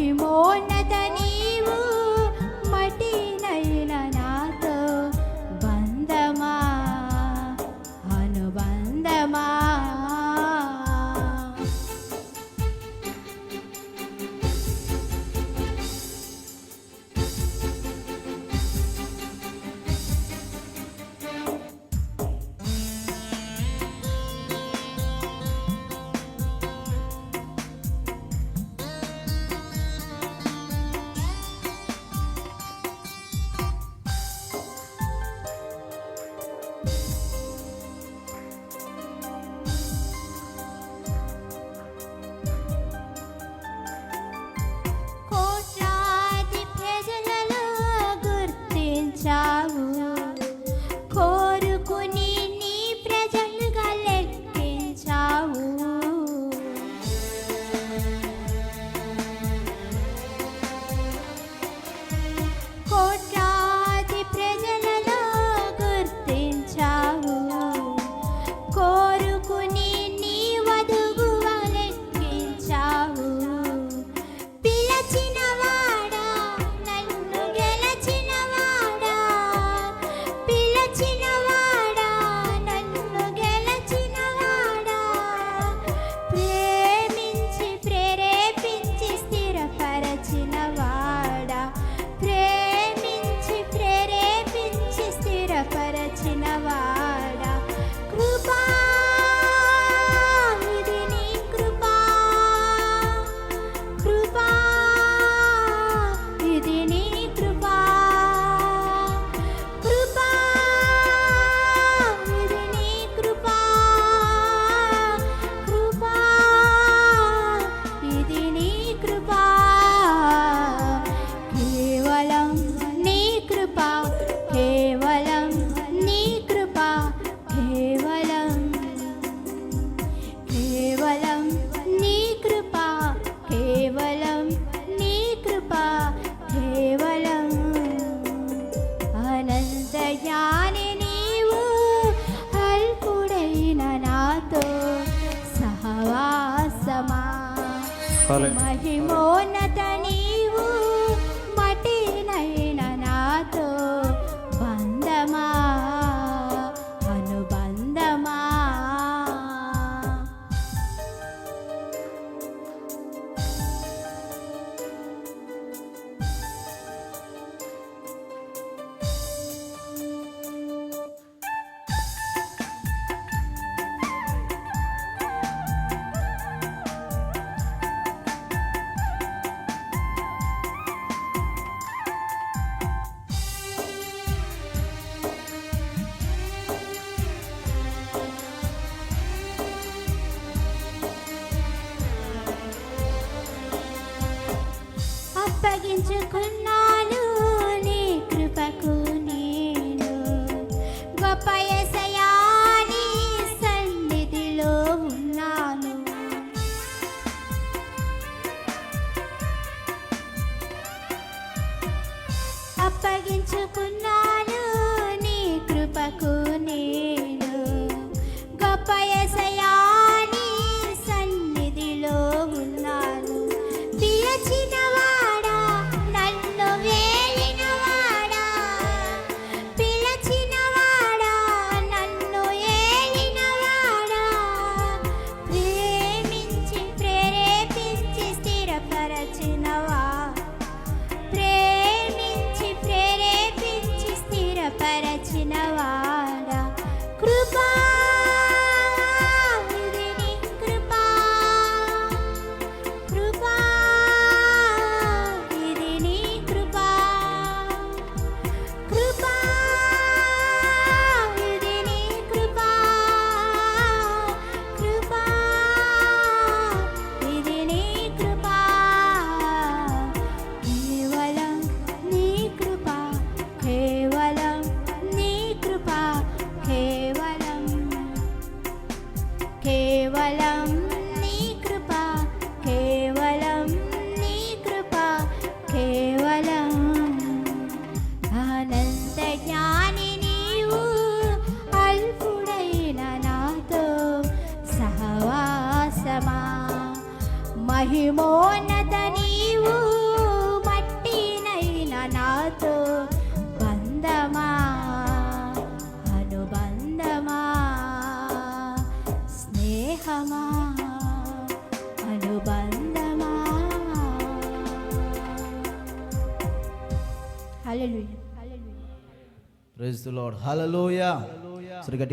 మహిమోన్నత మహిమోన్నత నీవు అప్పగించుకున్నాను మహోన్నత నీవు మట్టినైన నాతో బంధమా అనుబంధమా స్నేహమా అనుబంధమా. Hallelujah. Praise the Lord hallelujah సరిగా